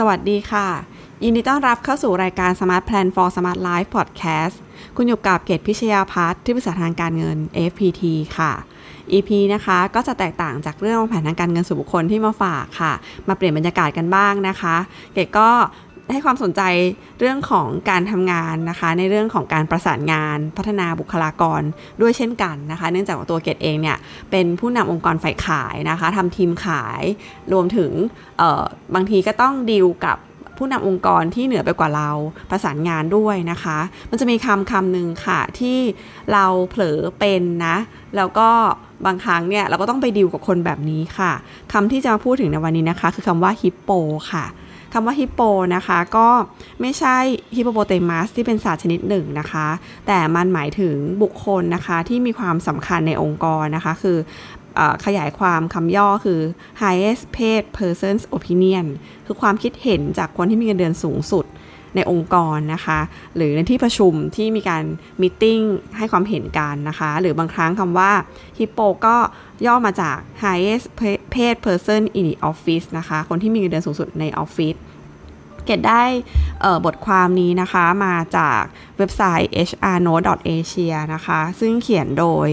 สวัสดีค่ะ ยินดีต้อนรับเข้าสู่รายการ Smart Plan for Smart Life Podcast คุณอยู่กับเกตพิชยาพัฒน์ที่ปรึกษาทางการเงิน FPT ค่ะ EP นะคะก็จะแตกต่างจากเรื่องวางแผนทางการเงินส่วนบุคคลที่มาฝากค่ะ มาเปลี่ยนบรรยากาศกันบ้างนะคะ เกตก็ ให้ความสนใจเรื่องของการทำงานนะคะ ในเรื่องของการประสานงาน พัฒนาบุคลากรด้วยเช่นกันนะคะ เนื่องจากว่าตัวเกตเองเนี่ยเป็นผู้นำองค์กรฝ่ายขายนะคะทำทีมขายรวมถึงบางทีก็ต้องดีลกับผู้นำองค์กรที่เหนือไปกว่าเราประสานงานด้วยนะคะ มันจะมีคำคำหนึ่งค่ะที่เราเผลอเป็นนะ แล้วก็บางครั้งเนี่ยเราก็ต้องไปดีลกับคนแบบนี้ค่ะคำที่จะมาพูดถึงในวันนี้นะคะ คือคำว่าฮิปโปค่ะ คำว่าฮิปโปนะคะก็ไม่ใช่ฮิปโปโปเตมัสที่เป็นสัตว์ชนิดหนึ่งนะคะ แต่มันหมายถึงบุคคลนะคะที่มีความสำคัญในองค์กรนะคะ คืออขยายความคำย่อคือ highest paid person's opinion คือความคิดเห็นจากคนที่มีเงินเดือนสูงสุด ในองค์กรนะคะ หรือในที่ประชุมที่มีการมตติ팅ให้ความเห็นกันนะคะ หรือบางครั้งคำว่า hippo ก็ย่อมาจาก highest paid person in the office นะคะ คนที่มีเงินเดือนสูงสุดในออฟฟิศเกดได้บทความนี้นะคะมาจากเว็บไซต์ hrnote.asia นะคะ ซึ่งเขียนโดย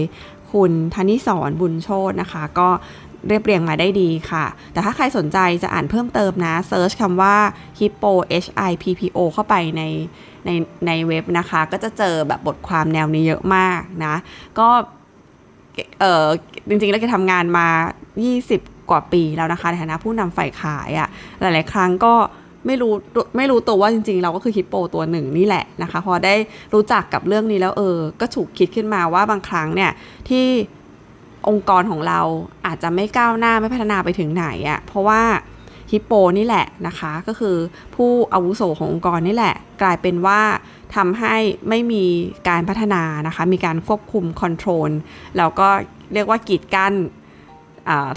คุณธนิสรบุญโชตนะคะ ก็ เรียบเรียงมาได้ดีค่ะ แต่ถ้าใครสนใจจะอ่านเพิ่มเติมนะเซิร์ชคำว่า hippo h i p p o เข้าไปในในในเว็บนะคะ ก็จะเจอแบบบทความแนวนี้เยอะมากนะ ก็เออจริงๆ แล้วแกทำงานมา 20 กว่าปีแล้วนะคะ ในฐานะผู้นำฝ่ายขายอะ่ะ หลายๆ ครั้งก็ไม่รู้ไม่รู้ตัวว่าจริงๆ เราก็คือฮิปโปตัวหนึ่งนี่แหละนะคะ พอได้รู้จักกับเรื่องนี้แล้วเออ ก็ถูกคิดขึ้นมาว่าบางครั้งเนี่ยที่ องค์กรของเราอาจจะไม่ก้าวหน้าไม่พัฒนาไปถึงไหนอะ่ะเพราะว่าฮิปโปนี่แหละนะคะก็คือผู้อาวุโสขององค์กรนี่แหละ กลายเป็นว่าทำให้ไม่มีการพัฒนานะคะ มีการควบคุมคอนโทรลแล้วก็เรียกว่ากีดกั้น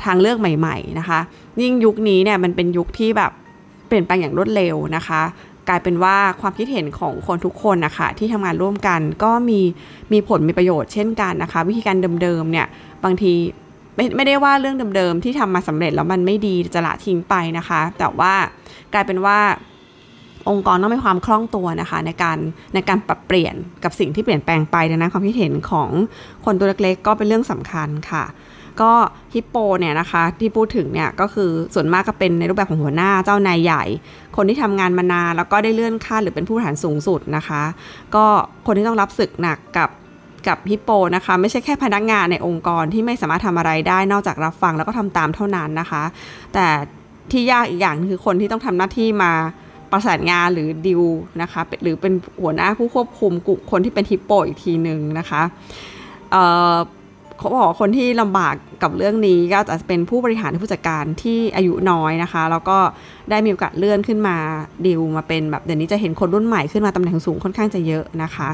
ทางเลือกใหม่ ๆ นะคะ ยิ่งยุคนี้เนี่ยมันเป็นยุคที่แบบเปลี่ยนแปลงอย่างรวดเร็วนะคะ กลายเป็นว่าความคิดเห็นของคนทุกคนนะคะที่ทำงานร่วมกันก็มีมีผลมีประโยชน์เช่นกันนะคะ วิธีการเดิมๆเนี่ยบางทีไม่ไม่ได้ว่าเรื่องเดิมๆที่ทำมาสำเร็จแล้วมันไม่ดีจะละทิ้งไปนะคะ แต่ว่ากลายเป็นว่าองค์กรต้องมีความคล่องตัวนะคะในการในการปรับเปลี่ยนกับสิ่งที่เปลี่ยนแปลงไปดังนั้นความคิดเห็นของคนตัวเล็กๆ ก็เป็นเรื่องสำคัญค่ะ ก็ฮิปโปเนี่ยนะคะที่พูดถึงเนี่ยก็คือส่วนมากก็เป็นในรูปแบบของหัวหน้าเจ้านายใหญ่ คนที่ทำงานมานานแล้วก็ได้เลื่อนขั้นหรือเป็นผู้บริหารสูงสุดนะคะ ก็คนที่ต้องรับศึกหนักกับกับฮิปโปนะคะไม่ใช่แค่พนักงานในองค์กรที่ไม่สามารถทำอะไรได้นอกจากรับฟังแล้วก็ทำตามเท่านั้นนะคะ แต่ที่ยากอีกอย่างคือคนที่ต้องทำหน้าที่มาประสานงานหรือดิวนะคะหรือเป็นหัวหน้าผู้ควบคุมกลุ่มคนที่เป็นฮิปโปอีกทีหนึ่งนะคะ เขาบอกคนที่ลำบากกับเรื่องนี้ก็จะเป็นผู้บริหารผู้จัดการที่อายุน้อยนะคะ แล้วก็ได้มีโอกาสเลื่อนขึ้นมาดิวมาเป็นแบบเดี๋ยวนี้จะเห็นคนรุ่นใหม่ขึ้นมาตำแหน่งสูงค่อนข้างจะเยอะนะคะ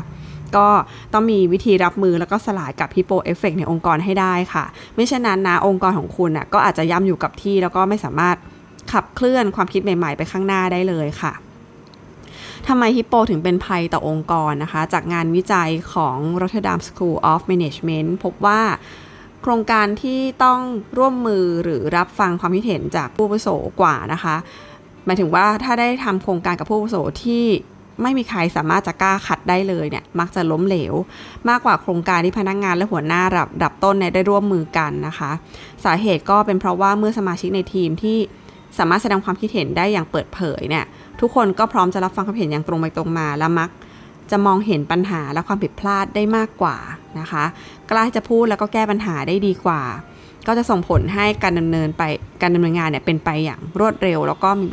ก็ต้องมีวิธีรับมือแล้วก็สลายกับฮิปโปเอฟเฟกในองค์กรให้ได้ค่ะ ไม่เช่นนั้นนะองค์กรของคุณอะก็อาจจะย่ำอยู่กับที่แล้วก็ไม่สามารถขับเคลื่อนความคิดใหม่ ๆ ไปข้างหน้าได้เลยค่ะ ทำไมฮิปโปถึงเป็นภัยต่อองค์กรนะคะ จากงานวิจัยของ Rotterdam School of Management พบว่าโครงการที่ต้องร่วมมือหรือรับฟังความคิดเห็นจากผู้ประสบกว่านะคะ หมายถึงว่าถ้าได้ทำโครงการกับผู้ประสบที่ไม่มีใครสามารถจะกล้าขัดได้เลยเนี่ยมักจะล้มเหลว มากกว่าโครงการที่พนักงงานและหัวหน้าระดับต้นเนี่ยได้ร่วมมือกันนะคะ สาเหตุก็เป็นเพราะว่าเมื่อสมาชิกในทีมที่สามารถแสดงความคิดเห็นได้อย่างเปิดเผยเนี่ย ทุกคนก็พร้อมจะรับฟังความเห็นอย่างตรงไปตรงมา และมักจะมองเห็นปัญหาและความผิดพลาดได้มากกว่านะคะกล้าจะพูดแล้วก็แก้ปัญหาได้ดีกว่า ก็จะส่งผลให้การดำเนินไปการดำเนินงานเนี่ยเป็นไปอย่างรวดเร็ว แล้วก็มี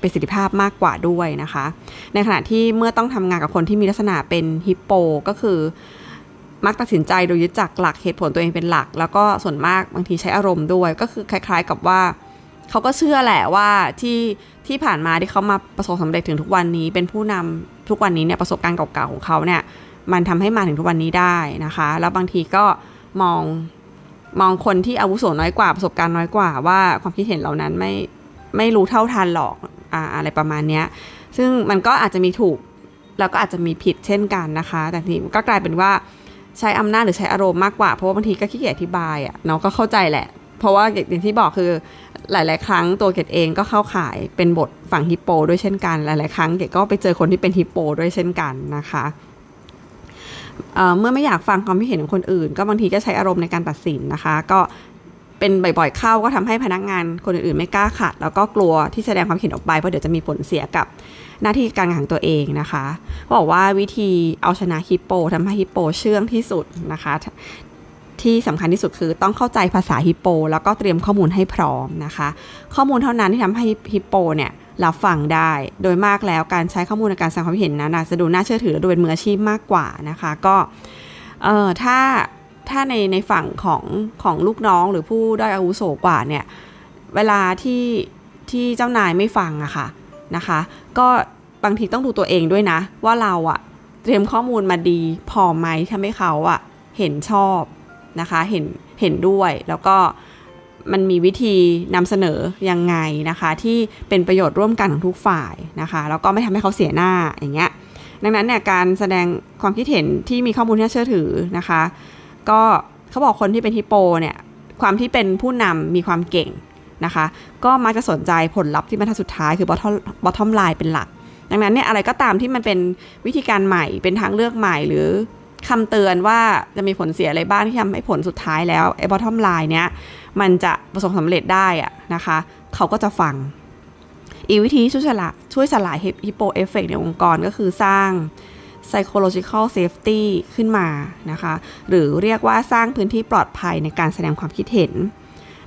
ประสิทธิภาพมากกว่าด้วยนะคะ ในขณะที่เมื่อต้องทำงานกับคนที่มีลักษณะเป็นฮิปโปก็คือมักตัดสินใจโดยยึดจากหลักเหตุผลตัวเองเป็นหลัก แล้วก็ส่วนมากบางทีใช้อารมณ์ด้วย ก็คือคล้าย ๆ กับว่า เขาก็เชื่อแหละว่าที่ที่ผ่านมาที่เขามาประสบสำเร็จถึงทุกวันนี้ เป็นผู้นำทุกวันนี้เนี่ยประสบการณ์เก่าๆของเขาเนี่ยมันทำให้มาถึงทุกวันนี้ได้นะคะ แล้วบางทีก็มองมองคนที่อาวุโสน้อยกว่าประสบการณ์น้อยกว่า ว่าความคิดเห็นเหล่านั้นไม่ไม่รู้เท่าทันหรอกออะไรประมาณนี้ซึ่งมันก็อาจจะมีถูกแล้วก็อาจจะมีผิดเช่นกันนะคะ แต่ทีก็กลายเป็นว่าใช้อำนาจหรือใช้อารมณ์มากกว่าเพราะว่าบางทีก็ขี้เกียจอธิบายอะเนาะก็เข้าใจแหละ เพราะว่าอย่างที่บอกคือหลาย ๆ ครั้งตัวเกดเองก็เข้าขายเป็นบทฝั่งฮิปโปด้วยเช่นกัน หลาย ๆ ครั้งเกดก็ไปเจอคนที่เป็นฮิปโปด้วยเช่นกันนะคะเเมื่อไม่อยากฟังความคิดเห็นของคนอื่น ก็บางทีก็ใช้อารมณ์ในการตัดสินนะคะ ก็เป็นบ่อย ๆ เข้าก็ทำให้พนักงานคนอื่น ๆ ไม่กล้าขัด แล้วก็กลัวที่แสดงความเห็นออกไปเพราะเดี๋ยวจะมีผลเสียกับหน้าที่การงานของตัวเองนะคะบอกว่าวิธีเอาชนะฮิปโปทำให้ฮิปโปเชื่องที่สุดนะคะ ที่สำคัญที่สุดคือต้องเข้าใจภาษาฮิปโป แล้วก็เตรียมข้อมูลให้พร้อมนะคะ ข้อมูลเท่านั้นที่ทำให้ฮิปโปเนี่ยรับฟังได้ โดยมากแล้วการใช้ข้อมูลในการแสดงความเห็นนั้นจะดูน่าเชื่อถือและดูเป็นมืออาชีพมากกว่านะคะ ก็เอ่อถ้าถ้าในในฝั่งของของลูกน้องหรือผู้ได้อาวุโสกว่าเนี่ยเวลาที่ที่เจ้านายไม่ฟังอะคะ่ะนะคะ ก็บางทีต้องดูตัวเองด้วยนะ ว่าเราอะเตรียมข้อมูลมาดีพอไหมทำให้เขาอะเห็นชอบ นะคะเห็นเห็นด้วยแล้วก็มันมีวิธีนำเสนอยังไงนะคะ ที่เป็นประโยชน์ร่วมกันของทุกฝ่ายนะคะแล้วก็ไม่ทำให้เขาเสียหน้าอย่างเงี้ยดังนั้นเนี่ยการแสดงความคิดเห็นที่มีข้อมูลที่เชื่อถือนะคะ ก็เขาบอกคนที่เป็นฮิปโปเนี่ยความที่เป็นผู้นำมีความเก่งนะคะ ก็มักจะสนใจผลลัพธ์ที่บรรทัดสุดท้ายคือบอทบอทอมไลน์เป็นหลัก ดังนั้นเนี่ยอะไรก็ตามที่มันเป็นวิธีการใหม่เป็นทางเลือกใหม่หรือ คำเตือนว่าจะมีผลเสียอะไรบ้างที่ทำให้ผลสุดท้ายแล้วไอ้บอททอมไลน์เนี้ยมันจะประสบความสำเร็จได้อะนะคะ เขาก็จะฟัง อีกวิธีช่วยสลายช่วยสลายฮิปโปเอฟเฟกในองค์กรก็คือสร้าง psychological safety ขึ้นมานะคะ หรือเรียกว่าสร้างพื้นที่ปลอดภัยในการแสดงความคิดเห็น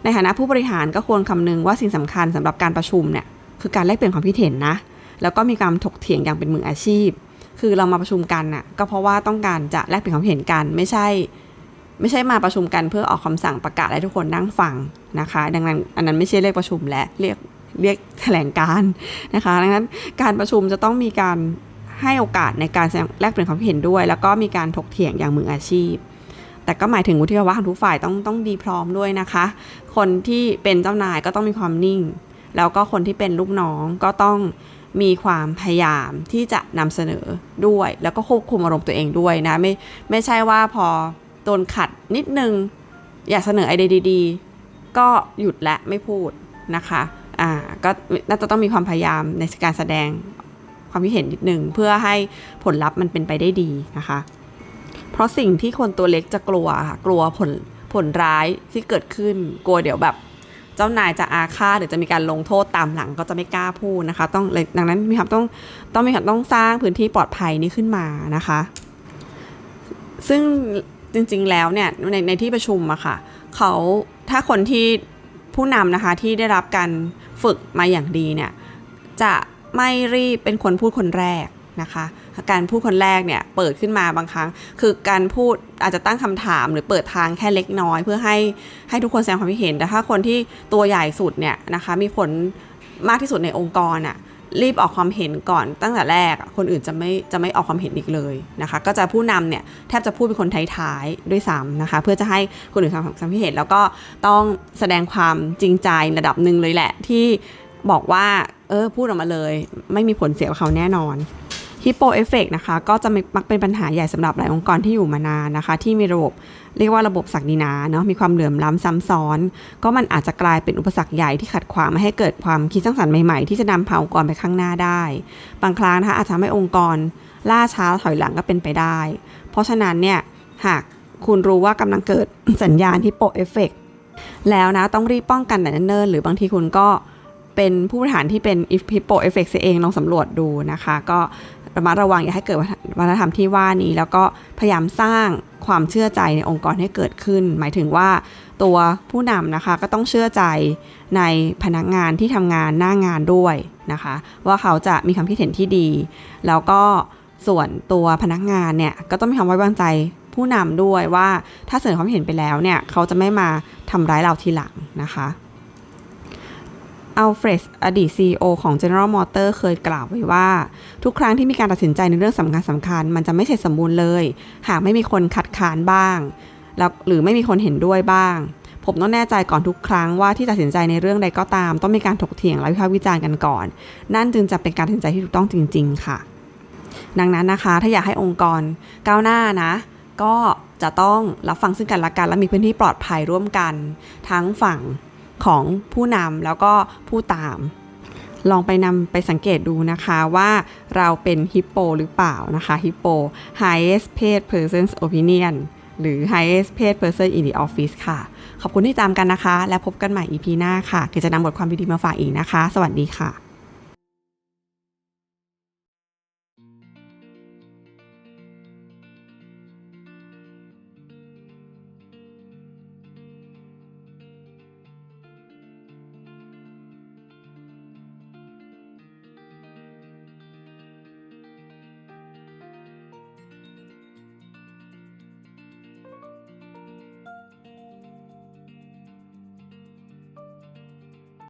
ในฐานะผู้บริหารก็ควรคำนึงว่าสิ่งสำคัญสำหรับการประชุมเนี่ยคือการแลกเปลี่ยนความคิดเห็นนะ แล้วก็มีการถกเถียงอย่างเป็นมืออาชีพ คือเรามาประชุมกันน่ะก็เพราะว่าต้องการจะแลกเปลี่ยนความเห็นกันไม่ใช่ ไม่ใช่มาประชุมกันเพื่อออกคำสั่งประกาศให้ทุกคนนั่งฟังนะคะ ดังนั้นอันนั้นไม่ใช่เรียกประชุมและเรียกเรียกแถลงการนะคะ ดังนั้นการประชุมจะต้องมีการให้โอกาสในการแลกเปลี่ยนความเห็นด้วย แล้วก็มีการถกเถียงอย่างมืออาชีพ แต่ก็หมายถึงวุฒิภาวะของทุกฝ่ายต้องต้องดีพร้อมด้วยนะคะ คนที่เป็นเจ้านายก็ต้องมีความนิ่ง แล้วก็คนที่เป็นลูกน้องก็ต้อง มีความพยายามที่จะนำเสนอด้วย แล้วก็ควบคุมอารมณ์ตัวเองด้วยนะ ไม่ไม่ใช่ว่าพอโดนขัดนิดนึง อยากเสนอไอเดียดีๆ ก็หยุดและไม่พูดนะคะอ่าก็น่าจะต้องมีความพยายามในการแสดงความคิดเห็นนิดนึงเพื่อให้ผลลัพธ์มันเป็นไปได้ดีนะคะ เพราะสิ่งที่คนตัวเล็กจะกลัวค่ะกลัวผลผลร้ายที่เกิดขึ้น กลัวเดี๋ยวแบบ เจ้านายจะอาฆาตหรือจะมีการลงโทษตามหลังก็จะไม่กล้าพูดนะคะ ต้องดังนั้นมีครับต้องต้องมีครับต้องสร้างพื้นที่ปลอดภัยนี้ขึ้นมานะคะ ซึ่งจริงๆแล้วเนี่ยในในที่ประชุมอะค่ะเขาถ้าคนที่ผู้นำนะคะที่ได้รับการฝึกมาอย่างดีเนี่ยจะไม่รีบเป็นคนพูดคนแรกนะคะ การพูดคนแรกเนี่ยเปิดขึ้นมาบางครั้ง คือการพูดอาจจะตั้งคำถามหรือเปิดทางแค่เล็กน้อย เพื่อให้ให้ทุกคนแสดงความคิดเห็น แต่ถ้าคนที่ตัวใหญ่สุดเนี่ยนะคะมีผลมากที่สุดในองค์กรอะ่ะรีบออกความเห็นก่อนตั้งแต่แรก คนอื่นจะไม่จะไม่ออกความเห็นอีกเลยนะคะ ก็จะผู้นำเนี่ยแทบจะพูดเป็นคนท้ายๆด้วยซ้ำนะคะ เพื่อจะให้คนอื่นทำความคิดเห็น แล้วก็ต้องแสดงความจริงใจระดับหนึ่งเลยแหละ ที่บอกว่าเออพูดออกมาเลย ไม่มีผลเสียกับเขาแน่นอน ฮิปโปเอฟเฟกนะคะก็จะมักเป็นปัญหาใหญ่สำหรับหลายองค์กรที่อยู่มานานนะคะ ที่มีระบบเรียกว่าระบบศักดินาเนาะมีความเหลื่อมล้ำซ้ำซ้อน ก็มันอาจจะกลายเป็นอุปสรรคใหญ่ที่ขัดขวางไม่ให้เกิดความคิดสร้างสรรค์ใหม่ๆ ที่จะนำพาองค์กรไปข้างหน้าได้ บางครั้งนะคะอาจจะทำให้องค์กรล่าช้าถอยหลังก็เป็นไปได้ เพราะฉะนั้นเนี่ยหากคุณรู้ว่ากำลังเกิดสัญญาณฮิปโปเอฟเฟกแล้วนะต้องรีบป้องกันแต่เนิ่นๆหรือบางทีคุณก็ เป็นผู้บริหารที่เป็นฮิปโปเอฟเฟกเองลองสำรวจดูนะคะ ก็ระมัดระวังอย่าให้เกิดวัฒนธรรมที่ว่านี้ แล้วก็พยายามสร้างความเชื่อใจในองค์กรให้เกิดขึ้น หมายถึงว่าตัวผู้นำนะคะก็ต้องเชื่อใจในพนักงานที่ทำงานหน้างานด้วยนะคะ ว่าเขาจะมีความคิดเห็นที่ดี แล้วก็ส่วนตัวพนักงานเนี่ยก็ต้องมีความไว้วางใจผู้นำด้วยว่าถ้าเสนอความเห็นไปแล้วเนี่ยเขาจะไม่มาทำร้ายเราทีหลังนะคะ อัลเฟรดอดีต CEO ของ General Motors เคยกล่าวไว้ว่า ทุกครั้งที่มีการตัดสินใจในเรื่องสำคัญสำคัญ มันจะไม่เสร็จสมบูรณ์เลย หากไม่มีคนคัดค้านบ้าง แล้วหรือไม่มีคนเห็นด้วยบ้าง ผมต้องแน่ใจก่อนทุกครั้งว่าที่ตัดสินใจในเรื่องใดก็ตาม ต้องมีการถกเถียงและวิพากษ์วิจารณ์กันก่อน นั่นจึงจะเป็นการตัดสินใจที่ถูกต้องจริง ๆ ค่ะ ดังนั้นนะคะ ถ้าอยากให้องค์กรก้าวหน้านะ ก็จะต้องรับฟังซึ่งกันและกันและมีพื้นที่ปลอดภัยร่วมกัน ทั้งฝั่ง ของผู้นำแล้วก็ผู้ตาม ลองไปนำไปสังเกตดูนะคะว่าเราเป็นฮิปโปหรือเปล่านะคะฮิปโป highest paid person's opinion หรือ highest paid person in the office ค่ะ ขอบคุณที่ตามกันนะคะ และพบกันใหม่ EP หน้าค่ะกิจะนำบทความดีๆมาฝากอีกนะคะ สวัสดีค่ะ